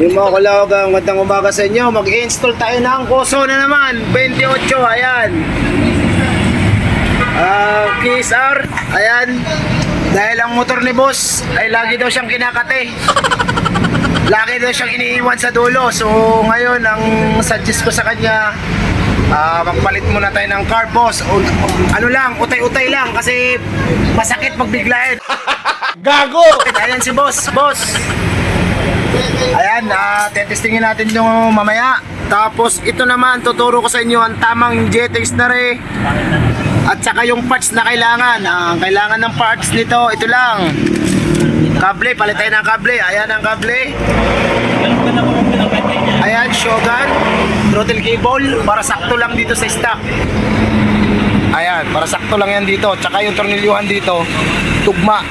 Yung mga kalawag, ang magandang umaga sa inyo. Mag-install tayo ng Koso na naman. 28, ayan. Ah, KSR, ayan. Dahil ang motor ni boss ay lagi daw siyang kinakate. Lagi daw siyang iniiwan sa dulo. So ngayon, ang suggest ko sa kanya, ah, magpalit muna tayo ng car boss. O, ano lang, utay-utay lang kasi masakit pag biglain. Gago! Ayan si boss, boss. Ayan, uh, tetestingin natin yung mamaya. Tapos ito naman, tuturo ko sa inyo ang tamang jetix na rin. At saka yung parts na kailangan. Ah, ang kailangan ng parts nito, ito lang. Kable, palit tayo ng kable. Ayan ang kable. Ayan, Shogun. Throttle cable. Para sakto lang dito sa stock. Ayan, para sakto lang yan dito. Tsaka yung tornilyuhan dito, tugma.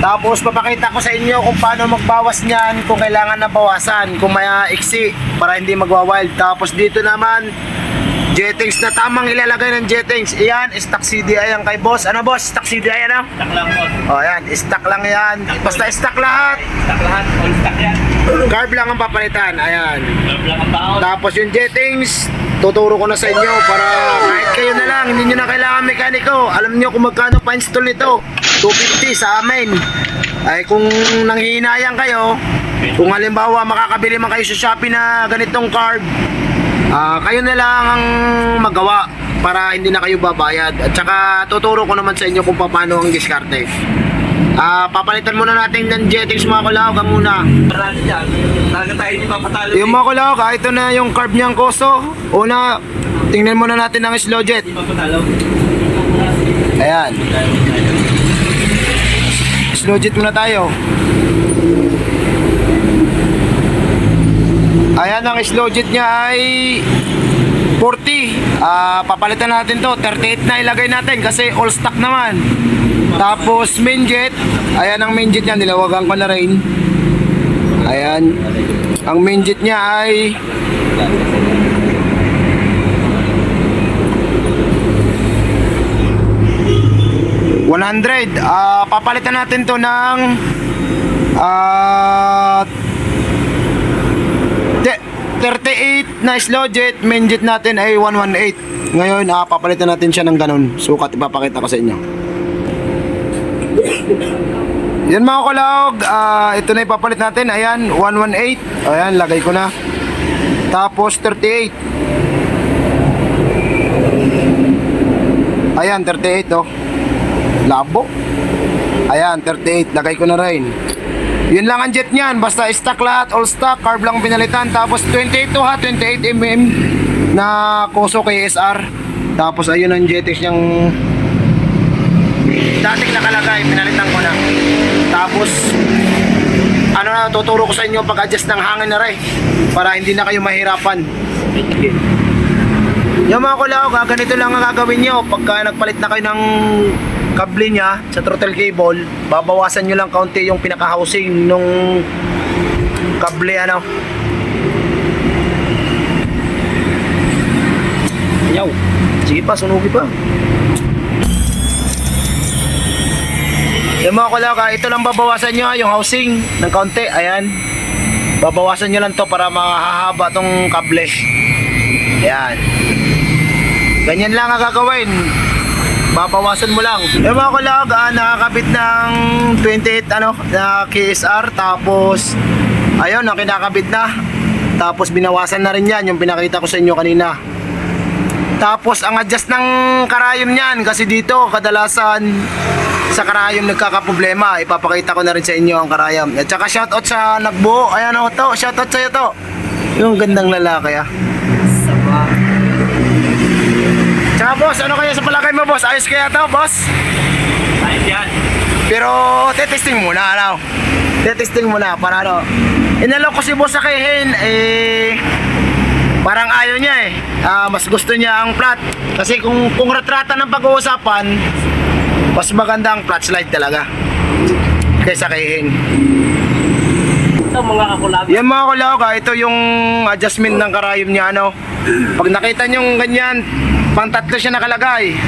Tapos papakita ko sa inyo kung paano magbawas niyan, kung kailangan na bawasan, kung may ah, iksi para hindi magwa-wild. Tapos dito naman, jettings na tamang ilalagay ng jettings. Iyan, stock CDI yan kay boss. Ano boss? Stock CDI ano? Stock lang po. O yan, stock lang yan. Basta stock lahat. Stock lahat. All stock yan. Carb lang ang papalitan. Ayan. Love lang ang baon. Tapos yung jettings, tuturo ko na sa inyo para kahit kayo na lang, hindi nyo na kailangan mekaniko. Alam nyo kung magkano pa-install nito. 250 sa amin. Ay kung nanghihinayang kayo, kung halimbawa makakabili man kayo sa Shopee na ganitong card, ah, kayo na lang ang magawa para hindi na kayo babayad. At saka tuturo ko naman sa inyo kung paano ang diskarte. Ah, papalitan muna natin ng jettings mga kulawag muna. Marami. Talaga tayo hindi mapatalo. Yung ah, ito na yung carb niyang koso. Una, tingnan muna natin ang slow jet. Hindi mapatalo. Ayan. Slow jet muna tayo. Ayan ang slow jet niya ay 40. Ah, papalitan natin to. 38 na ilagay natin kasi all stock naman. Tapos main jet. Ayan ang main jet niya. Nilawagan ko na rin. Ayan. Ang main niya ay $100. Ah, papalitan natin to ng ah 38 na slow jet, main jet natin ay 118. Ngayon, ah, papalitan natin siya ng ganun. Sukat ipapakita ko sa inyo. Yan mga kulog, ah, ito na ipapalit natin. Ayan, 118. Ayan, lagay ko na. Tapos 38. Ayan, 38 oh. Labo. Ayan, 38. Lagay ko na rin. Yun lang ang jet niyan. Basta stock lahat, all stock, carb lang pinalitan. Tapos 28 to ha, 28 mm na Koso KSR. Tapos ayun ang jetix niyang dating nakalagay, pinalitan ko. Tapos ano na, tuturo ko sa inyo pag-adjust ng hangin na rin para hindi na kayo mahirapan. Yung mga kulawag, ah, ganito lang ang gagawin nyo pagka nagpalit na kayo ng kable niya sa throttle cable, babawasan nyo lang kaunti yung pinaka-housing nung kable ano. Yaw. Sige pa, sunugi pa. Yung mga kulawag, ah, ito lang babawasan nyo ah, yung housing ng kaunti. Ayan. Babawasan nyo lang to para mahahaba tong kable. Ayan. Ganyan lang ang gagawin. Babawasan mo lang. Yung mga kulag, ah, nakakabit ng 28 ano, na KSR. Tapos, ayun, ang kinakabit na. Tapos, binawasan na rin yan, yung pinakita ko sa inyo kanina. Tapos, ang adjust ng karayom niyan, kasi dito, kadalasan, sa karayom nagkakaproblema. Ipapakita ko na rin sa inyo ang karayom. At saka shoutout sa nagbuo. Ayan o to, shoutout sa'yo to. Yung gandang lalaki ah. Tsaka boss, ano kaya sa palagay mo boss? Ayos kaya to boss? Ayos yan. Pero tetesting muna ano? Tetesting muna para ano? Inalok ko si boss sa kayhin eh parang ayaw niya eh. Ah, mas gusto niya ang flat. Kasi kung kung retrata ng pag-uusapan, mas maganda ang flat slide talaga kaysa kayhin. Ito mga kakulab. Yan mga kulaga, ito yung adjustment ng karayom niya ano. Pag nakita nyo ganyan, pang tatlo siya nakalagay.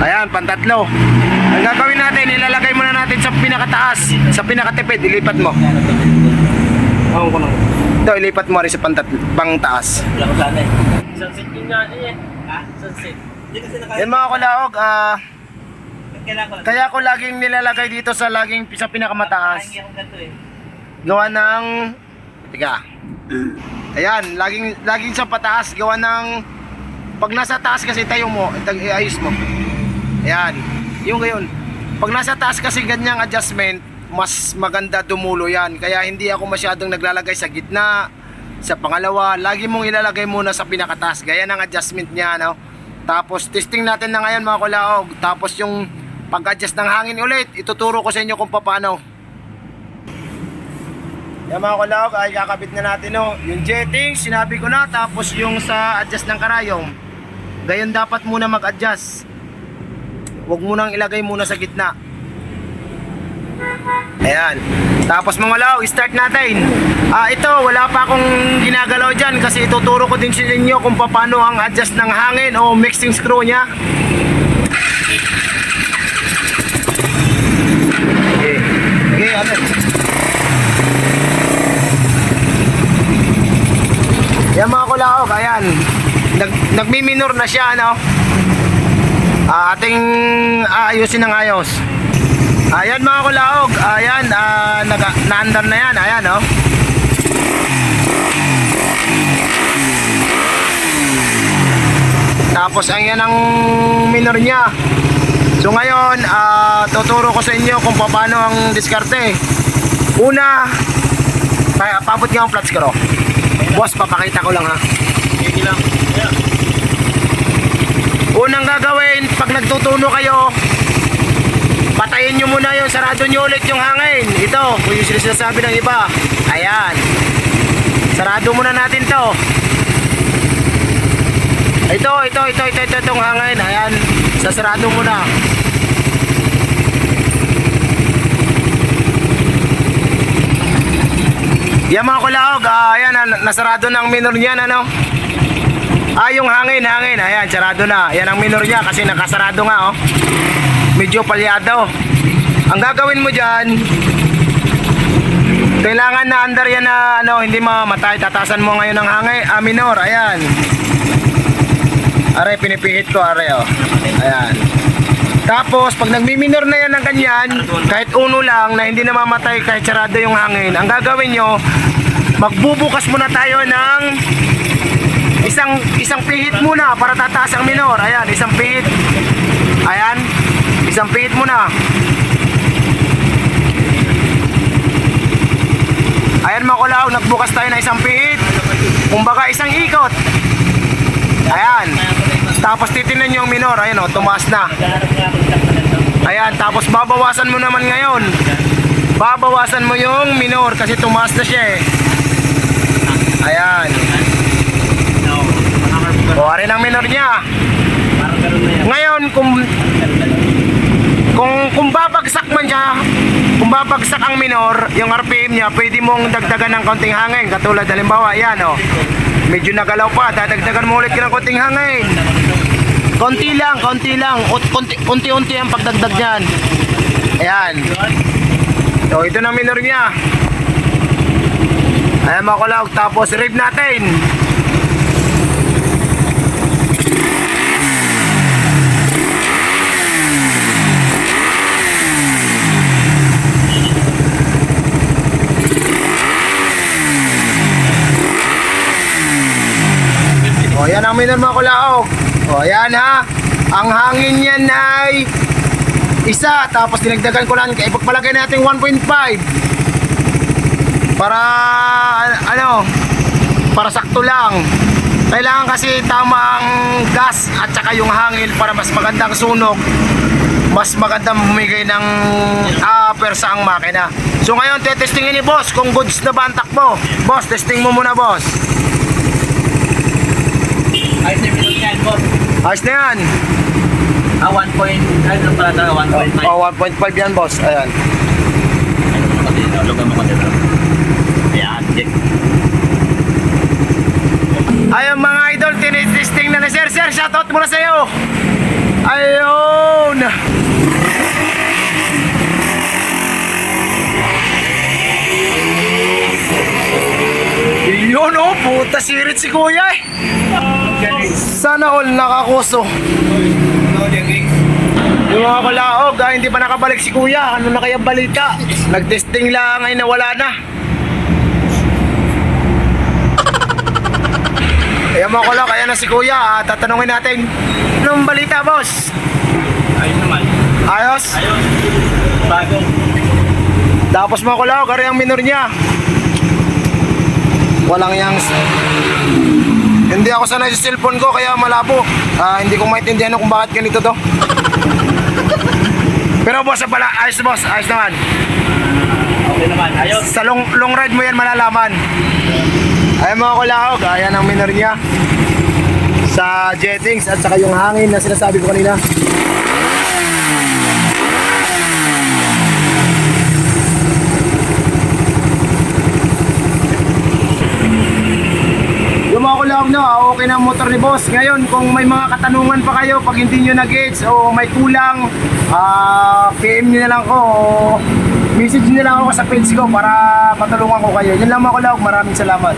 Ayan, pang tatlo. Ang gagawin natin, ilalagay muna natin sa pinakataas, sa pinakatipid, ilipat mo. Ewan ko lang. Ito, ilipat mo rin sa pantat, pang taas. Wala ko sana eh. Sunset yun nga eh. Ha? Sunset. Yan mga kulaog, ah, kaya ko laging nilalagay dito sa laging sa pinakamataas. Eh. Gawa ng, tiga, ayan, laging, laging sa pataas, gawa ng, pag nasa taas kasi tayo mo, itag, iayos mo. Ayan, yung gayon. Pag nasa taas kasi ganyang adjustment, mas maganda dumulo yan. Kaya hindi ako masyadong naglalagay sa gitna, sa pangalawa, lagi mong ilalagay muna sa pinakataas. Gaya ng adjustment niya, no? Tapos testing natin na ngayon mga kulaog. Tapos yung pag-adjust ng hangin ulit, ituturo ko sa inyo kung paano. Yan mga kulaog, ay kakabit na natin no. Yung jetting, sinabi ko na. Tapos yung sa adjust ng karayom, gayon dapat muna mag-adjust. Huwag mo nang ilagay muna sa gitna. Ayan. Tapos mga law, start natin. Ah, ito, wala pa akong ginagalaw dyan kasi ituturo ko din sa inyo kung paano ang adjust ng hangin o mixing screw niya. Okay. Okay, ano? Yan mga kulaog, ayan. Nag, nagmi-minor na siya, ano? Ah, ating aayusin ng ayos. Ayan mga kulaog, ayan, nag naandar na yan, ayan oh. Tapos ang yan ang minor niya. So ngayon, ah, tuturo ko sa inyo kung paano ang diskarte. Una, pa pabot nga ang flat screw. Boss, papakita ko lang ha. Hindi lang. Yeah. Unang gagawin, pag nagtutuno kayo, patayin nyo muna yung sarado nyo ulit yung hangin. Ito, kung yung sinasabi ng iba. Ayan. Sarado muna natin to. Ito, ito, ito, ito, ito, itong hangin. Ayan. Sasarado muna. Yan mga kulaog, ah, ayan, ah, nasarado ng minor niyan, ano? Ah, yung hangin, hangin. Ayan, sarado na. Yan ang minor niya kasi nakasarado nga, oh. Medyo palyado. Ang gagawin mo dyan, kailangan na under yan na ano, hindi mamamatay. Tatasan mo ngayon ng hangin, ah, minor. Ayan. Aray, pinipihit ko, aray, oh. Ayan. Tapos, pag nagmi-minor na yan ng ganyan, kahit uno lang na hindi namamatay kahit sarado yung hangin, ang gagawin nyo, magbubukas muna tayo ng isang isang pihit muna para tataas ang minor. Ayan, isang pihit. Ayan. Isang pihit muna. Ayan mga kulaw, nagbukas tayo ng isang pihit. Kumbaga isang ikot. Ayan. Tapos titinan nyo yung minor. Ayan o, tumaas na. Ayan, tapos babawasan mo naman ngayon. Babawasan mo yung minor kasi tumaas na siya eh. Ayan. O, arin ang minor niya. Na. Ngayon, kung kung kung babagsak man siya, kung babagsak ang minor, yung RPM niya, pwede mong dagdagan ng konting hangin. Katulad, halimbawa, yan o. Medyo nagalaw pa, dadagdagan mo ulit ng konting hangin. Konti lang, konti lang. Unti-unti ang pagdagdag niyan. Ayan. So, ito na minor niya. Ayan mga kulog. Tapos, rib natin. Minor mga kulaog. O, yan ha. Ang hangin niyan ay isa. Tapos dinagdagan ko lang. Ipagpalagay natin 1.5. Para, ano, para sakto lang. Kailangan kasi tama ang gas at saka yung hangin para mas magandang sunog. Mas magandang bumigay ng upper sa ang makina. So ngayon, tetestingin ni boss kung goods na ba ang takbo. Boss, testing mo muna boss. Ayos na yan. Ah, 1 point, ano pala 1.5. Oh, 1.5 yan, boss. Ayan. Ano mo kasi, lugan mo kasi. Ayan, check. Ayan mga idol, tinisting na ni Sir. Sir, shoutout muna sa'yo. Ayun. Yun oh, puta sirit si kuya eh. Sana all nakakuso. Yung mga kalaog, ah, hindi pa nakabalik si kuya. Ano na kaya balita? Nag-testing lang ay nawala na. Ayan mga kalaog, kaya na si kuya. Ah, tatanungin natin. Anong balita, boss? Ayun naman. Ayos? Ayun. Bago. Tapos mga kalaog, kari ang minor niya. Walang yang... Hindi ako sanay sa cellphone ko, kaya malabo. Ah, hindi ko maintindihan kung bakit ganito to. Pero boss, pala, ayos boss, ayos naman. Okay naman. Ayos. Sa long, long ride mo yan malalaman. Ayan mga kulaog, ayan ang minor niya. Sa jettings at saka yung hangin na sinasabi ko kanina. Yung mga kulaog nyo, ah, okay na motor ni boss. Ngayon, kung may mga katanungan pa kayo, pag hindi nyo na-gauge o may kulang, ah, PM nyo na lang ko o message nyo na lang ako sa page ko para matulungan ko kayo. Yun lang mga kulaog, maraming salamat.